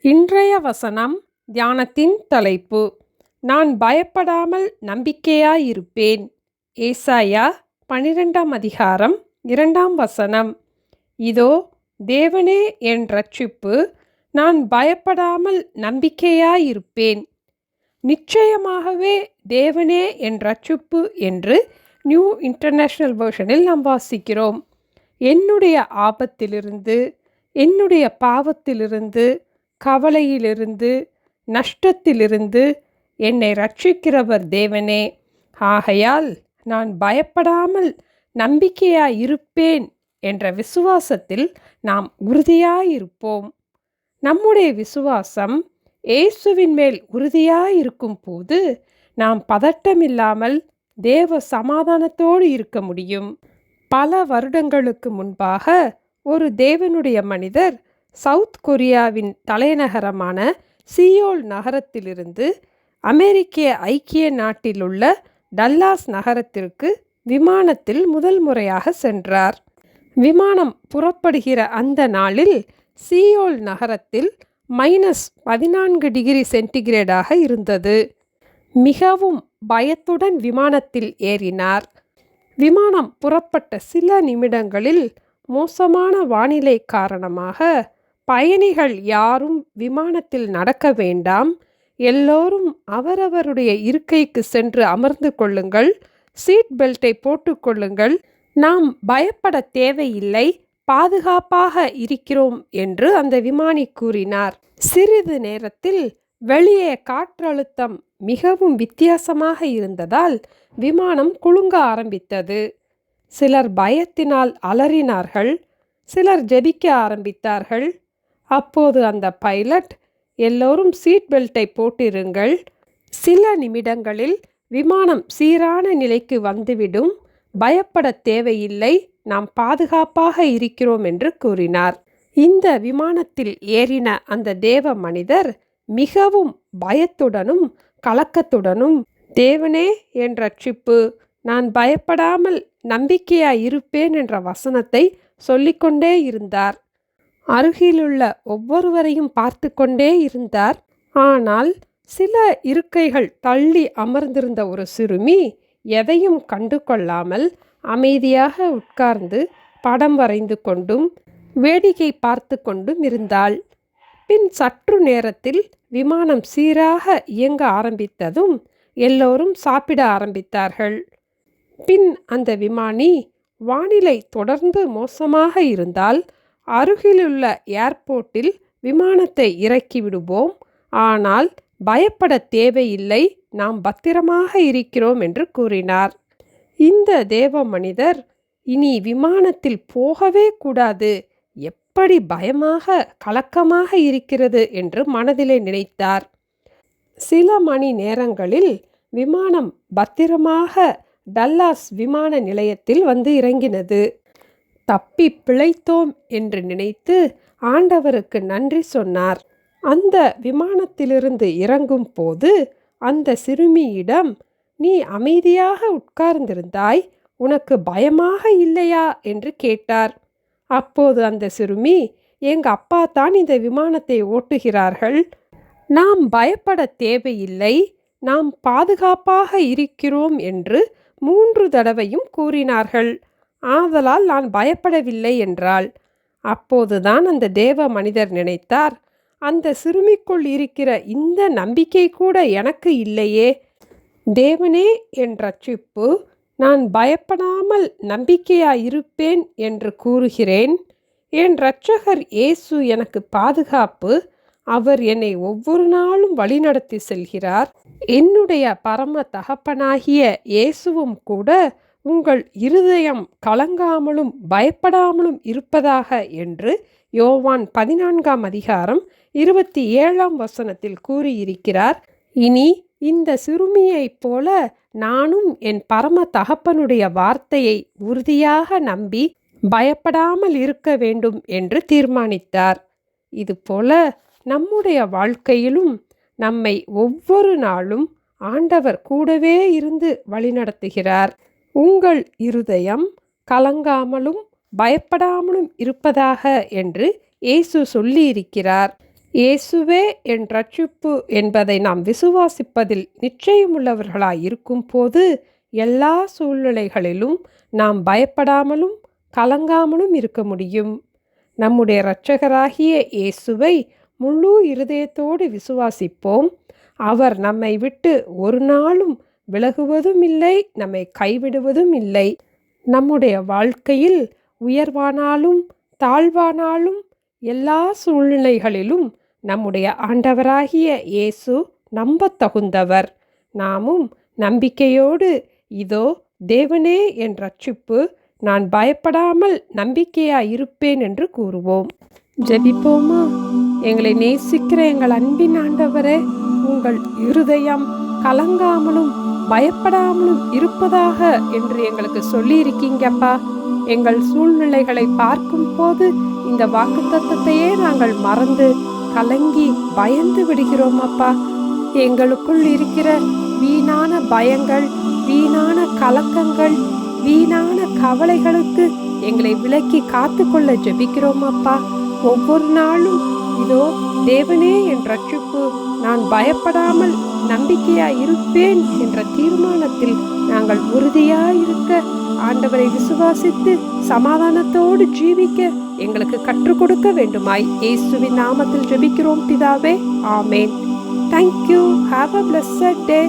இன்றைய வசனம் தியானத்தின் தலைப்பு. நான் பயப்படாமல் நம்பிக்கையாயிருப்பேன். ஏசாயா பனிரெண்டாம் அதிகாரம் இரண்டாம் வசனம். இதோ தேவனே என் ரட்சிப்பு நான் பயப்படாமல் நம்பிக்கையாயிருப்பேன். நிச்சயமாகவே தேவனே என் ரட்சிப்பு என்று நியூ இன்டர்நேஷ்னல் வெர்ஷனில் நாம் வாசிக்கிறோம். என்னுடைய ஆபத்திலிருந்து என்னுடைய பாவத்திலிருந்து கவலையிலிருந்து நஷ்டத்திலிருந்து என்னை ரட்சிக்கிறவர் தேவனே. ஆகையால் நான் பயப்படாமல் நம்பிக்கையாயிருப்பேன் என்ற விசுவாசத்தில் நாம் உறுதியாயிருப்போம். நம்முடைய விசுவாசம் இயேசுவின் மேல் உறுதியாயிருக்கும் போது நாம் பதட்டமில்லாமல் தேவ சமாதானத்தோடு இருக்க முடியும். பல வருடங்களுக்கு முன்பாக ஒரு தேவனுடைய மனிதர் சவுத் கொரியாவின் தலைநகரமான சியோல் நகரத்திலிருந்து அமெரிக்க ஐக்கிய நாட்டிலுள்ள டல்லாஸ் நகரத்திற்கு விமானத்தில் முதல் முறையாக சென்றார். விமானம் புறப்படுகிற அந்த நாளில் சியோல் நகரத்தில் மைனஸ் பதினான்கு டிகிரி சென்டிகிரேடாக இருந்தது. மிகவும் பயத்துடன் விமானத்தில் ஏறினார். விமானம் புறப்பட்ட சில நிமிடங்களில் மோசமான வானிலை காரணமாக பயணிகள் யாரும் விமானத்தில் நடக்க வேண்டாம். எல்லோரும் அவரவருடைய இருக்கைக்கு சென்று அமர்ந்து கொள்ளுங்கள். சீட் பெல்ட்டை போட்டுக்கொள்ளுங்கள் நாம் பயப்பட தேவையில்லை. பாதுகாப்பாக இருக்கிறோம் என்று அந்த விமானி கூறினார். சிறிது நேரத்தில் வெளியே காற்றழுத்தம் மிகவும் வித்தியாசமாக இருந்ததால் விமானம் குலுங்க ஆரம்பித்தது. சிலர் பயத்தினால் அலறினார்கள் சிலர் ஜெபிக்க ஆரம்பித்தார்கள். அப்போது அந்த பைலட் எல்லோரும் சீட் பெல்ட்டை போட்டிருங்கள். சில நிமிடங்களில் விமானம் சீரான நிலைக்கு வந்துவிடும். பயப்பட தேவையில்லை. நாம் பாதுகாப்பாக இருக்கிறோம் என்று கூறினார். இந்த விமானத்தில் ஏறின அந்த தேவ மனிதர் மிகவும் பயத்துடனும் கலக்கத்துடனும் தேவனே என்ற ரட்சிப்பு நான் பயப்படாமல் நம்பிக்கையாய் இருப்பேன் என்ற வசனத்தை சொல்லிக்கொண்டே இருந்தார். அருகிலுள்ள ஒவ்வொருவரையும் பார்த்து கொண்டே இருந்தார். ஆனால் சில இருக்கைகள் தள்ளி அமர்ந்திருந்த ஒரு சிறுமி எதையும் கண்டு கொள்ளாமல் அமைதியாக உட்கார்ந்து படம் வரைந்து கொண்டும் வேடிக்கை பார்த்து கொண்டும் இருந்தாள். பின் சற்று நேரத்தில் விமானம் சீராக இயங்க ஆரம்பித்ததும் எல்லோரும் சாப்பிட ஆரம்பித்தார்கள். பின் அந்த விமானி வானிலை தொடர்ந்து மோசமாக இருந்தால் அருகிலுள்ள ஏர்போர்ட்டில் விமானத்தை இறக்கி விடுவோம். ஆனால் பயப்பட தேவையில்லை நாம் பத்திரமாக இருக்கிறோம் என்று கூறினார். இந்த தேவ மனிதர் இனி விமானத்தில் போகவே கூடாது. எப்படி பயமாக கலக்கமாக இருக்கிறது என்று மனதிலே நினைத்தார். சில மணி நேரங்களில் விமானம் பத்திரமாக டல்லாஸ் விமான நிலையத்தில் வந்து இறங்கினது. தப்பி பிழைத்தோம் என்று நினைத்து ஆண்டவருக்கு நன்றி சொன்னார். அந்த விமானத்திலிருந்து இறங்கும் போது அந்த சிறுமியிடம் நீ அமைதியாக உட்கார்ந்திருந்தாய் உனக்கு பயமாக இல்லையா? என்று கேட்டார். அப்போது அந்த சிறுமி எங்க அப்பா தான் இந்த விமானத்தை ஓட்டுகிறார்கள். நாம் பயப்பட தேவையில்லை. நாம் பாதுகாப்பாக இருக்கிறோம் என்று மூன்று தடவையும் கூறினார்கள். ஆதலால் நான் பயப்படவில்லை என்றாள். அப்போதுதான் அந்த தேவ மனிதர் நினைத்தார் அந்த சிறுமிக்குள் இருக்கிற இந்த நம்பிக்கை கூட எனக்கு இல்லையே. தேவனே என் ரட்சிப்பு நான் பயப்படாமல் நம்பிக்கையாயிருப்பேன் என்று கூறுகிறேன். என் இரட்சகர் இயேசு எனக்கு பாதுகாப்பு. அவர் என்னை ஒவ்வொரு நாளும் வழிநடத்தி செல்கிறார். என்னுடைய பரம தகப்பனாகிய இயேசுவும் கூட உங்கள் இருதயம் கலங்காமலும் பயப்படாமலும் இருப்பதாக என்று யோவான் பதினான்காம் அதிகாரம் இருபத்தி ஏழாம் வசனத்தில் கூறியிருக்கிறார். இனி இந்த சிறுமியைப் போல நானும் என் பரம தகப்பனுடைய வார்த்தையை உறுதியாக நம்பி பயப்படாமல் இருக்க வேண்டும் என்று தீர்மானித்தார். இதுபோல நம்முடைய வாழ்க்கையிலும் நம்மை ஒவ்வொரு நாளும் ஆண்டவர் கூடவே இருந்து வழிநடத்துகிறார். உங்கள் இருதயம் கலங்காமலும் பயப்படாமலும் இருப்பதாக என்று இயேசு சொல்லியிருக்கிறார். இயேசுவே என் ரட்சிப்பு என்பதை நாம் விசுவாசிப்பதில் நிச்சயமுள்ளவர்களாய் இருக்கும் போது எல்லா சூழ்நிலைகளிலும் நாம் பயப்படாமலும் கலங்காமலும் இருக்க முடியும். நம்முடைய இரட்சகராகிய இயேசுவை முழு இருதயத்தோடு விசுவாசிப்போம். அவர் நம்மை விட்டு ஒரு நாளும் விலகுவதும் இல்லை நம்மை கைவிடுவதும் இல்லை. நம்முடைய வாழ்க்கையில் உயர்வானாலும் தாழ்வானாலும் எல்லா சூழ்நிலைகளிலும் நம்முடைய ஆண்டவராகிய இயேசு நம்பத்தகுந்தவர். நாமும் நம்பிக்கையோடு இதோ தேவனே என் ரட்சிப்பு நான் பயப்படாமல் நம்பிக்கையாக இருப்பேன் என்று கூறுவோம். ஜெபிப்போமா? எங்களை நேசிக்கிற எங்கள் அன்பின் ஆண்டவரே உங்கள் இருதயம் கலங்காமலும் பயப்படாமலும் இருப்பதாக என்று எங்களுக்கு சொல்லியிருக்கீங்கப்பா. எங்கள் சூழ்நிலைகளை பார்க்கும் போது இந்த வாக்குத்தத்தத்தையே நாங்கள் மறந்து கலங்கி பயந்து விடுகிறோம் அப்பா. எங்களுக்குள் இருக்கிற வீணான பயங்கள் வீணான கலக்கங்கள் வீணான கவலைகளுக்கு எங்களை விலக்கி காத்துக்கொள்ள ஜெபிக்கிறோம் அப்பா. ஒவ்வொரு நாளும் இதோ தேவனே என் ரட்சிப்பு நான் பயப்படாமல் நம்பிக்கையாய் இருப்பேன் என்ற தீர்மானத்தில் நாங்கள் ஆண்டவரை விசுவாசித்து சமாதானத்தோடு ஜீவிக்க எங்களுக்கு கற்றுக் கொடுக்க வேண்டுமாய். இயேசுவின் நாமத்தில் ஜெபிக்கிறோம் பிதாவே. ஆமேன். Thank you have a blessed day